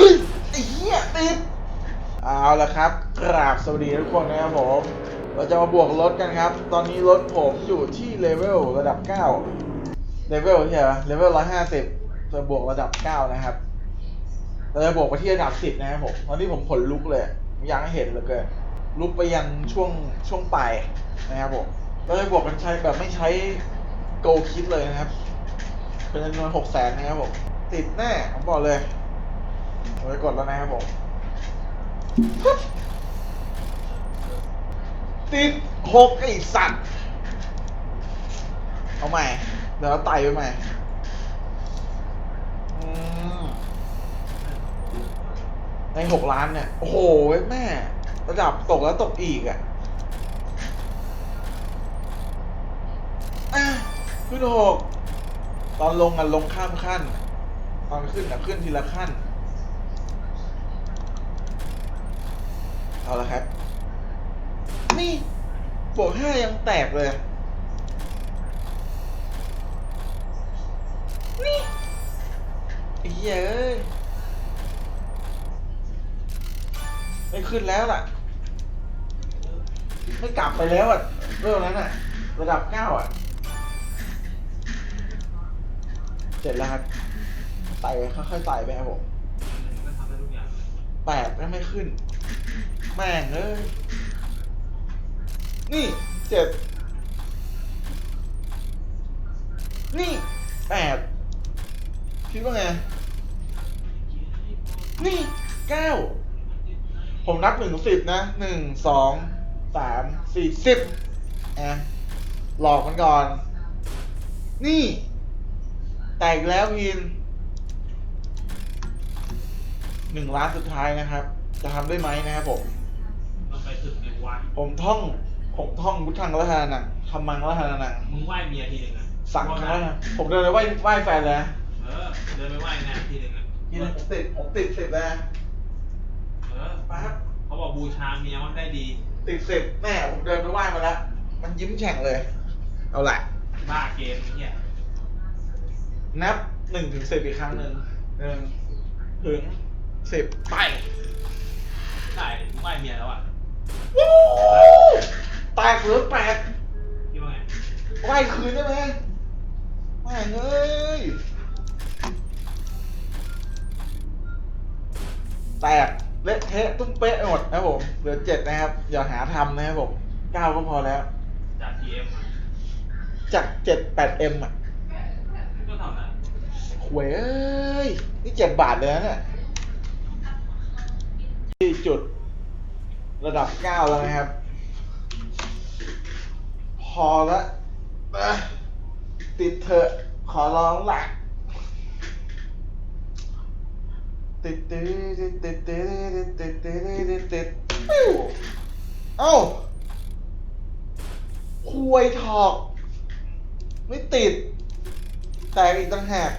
เฮ้ยไอ้เหี้ยติดเอาละครับกราบสวัสดีทุกคนนะครับผม เราจะมาบวกรถกันครับ ตอนนี้รถผมอยู่ที่เลเวลระดับ9เลเวลใช่ไหมเลเวล150จะบวกระดับ9นะครับเราจะบวกไปที่ระดับ10นะครับผมตอนนี้ผมขนลุกเลยอยากให้เห็นเลือเกินลุกไปยันช่วงช่วงปลายนะครับผมเราจะบวกกันใช้แบบไม่ใช้โกคิดเลยนะครับ เป็นจำนวนหกแสนนะครับผมติดแน่ผมบอกเลย ผมจะกดแล้วนะครับผม ติดหกไอ้สัตว์ เอาใหม่ เดี๋ยวเราไต่ไปใหม่ในหกล้านเนี่ย โอ้โหแม่ ระดับตกแล้วตกอีกอะอะขึ้นหกตอนลงอะลงข้ามขั้น ตอนขึ้นอะขึ้นทีละขั้น เอาละครับ นี่บวกห้ายังแตกเลย นี่เยเอ้ยไม่ขึ้นแล้วล่ะ ไม่กลับไปแล้วอะเรื่องนั้นอะ ระดับเก้าอะ เสร็จแล้วครับไต่ค่อยๆไต่ไปครับผมมันทำได้ทุกอย่างแปดไม่ขึ้น แม่งเอ้ย นี่เจ็ด นี่แปดคิดว่าไง นี่เก้าผมนับหนึ่งถึงสิบนะหนึ่งสองสามสี่สิบอะหลอกมันก่อน นี่ แตกแล้วพินหนึ่งล้านสุดท้ายนะครับ จะทำได้ไหมนะครับผม ผมท่อง ผมท่องพุทธังรัตนานังธรรมังรัตนานังมึงไหว้เมียทีหนึ่งอะสั่งครั้งแล้วนะผมเดินไปไหว้ไหว้แฟนเลยนะเออเดินไปไหว้งานทีหนึ่งอะทีนึงผมติดผมติดสิบเลยนะเออปั๊บเขาบอกบูชาเมียมันได้ดี ติดสิบแม่ผมเดินไปไหว้มาแล้วมันยิ้มแฉ่งเลย เอาละบ้าเกมไอ้เนี่ยนับหนึ่งถึงสิบอีกครั้งหนึ่งหนึ่งถึงสิบไปได้มึงไหว้เมียแล้วอะ วู้แตกหรือแปดคิดว่าไงไหวคืนได้ไหมไม่งเอ้ยแตกเละเทะตุ้มเป๊ะไปหมดนะครับผมเหลือเจ็ดนะครับอย่าหาทำนะครับผมเก้าก็พอแล้ว จากทีเอ็มจากเจ็ดแปดเอ็มอะก็เท่านั้นหวยเอ้ย นี่เจ็ดบาทเลยนะเนี่ยที่จุด ระดับเก้าแล้วนะครับ พอละนะติดเถอะ ขอร้องละติดติดติดติดติดติดติดติดติดติดปิ้วเอ้าควยถอก ไม่ติด แต่อีกต่างหาก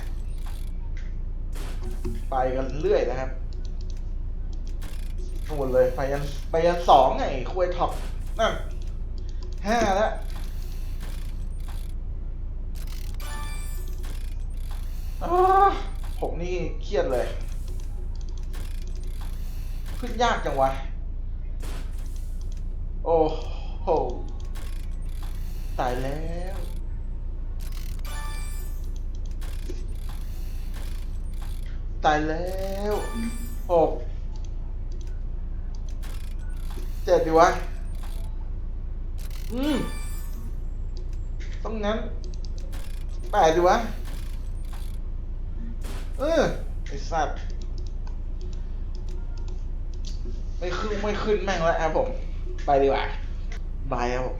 ไปกันเรื่อยนะครับ ทั้งหมดเลยไปยันไปยันสองไงควยท็อปนั่นห้าแล้วผมนี่เครียดเลย ขึ้นยากจังวะ โอ้โห ตายแล้วตายแล้วหก เจ็ดดีวะ อืม ต้องงั้นแปดดีวะ เออ ไอสัตว์ ไม่ขึ้น ไม่ขึ้นแม่งแล้วครับผม ไปดีกว่า บายครับผม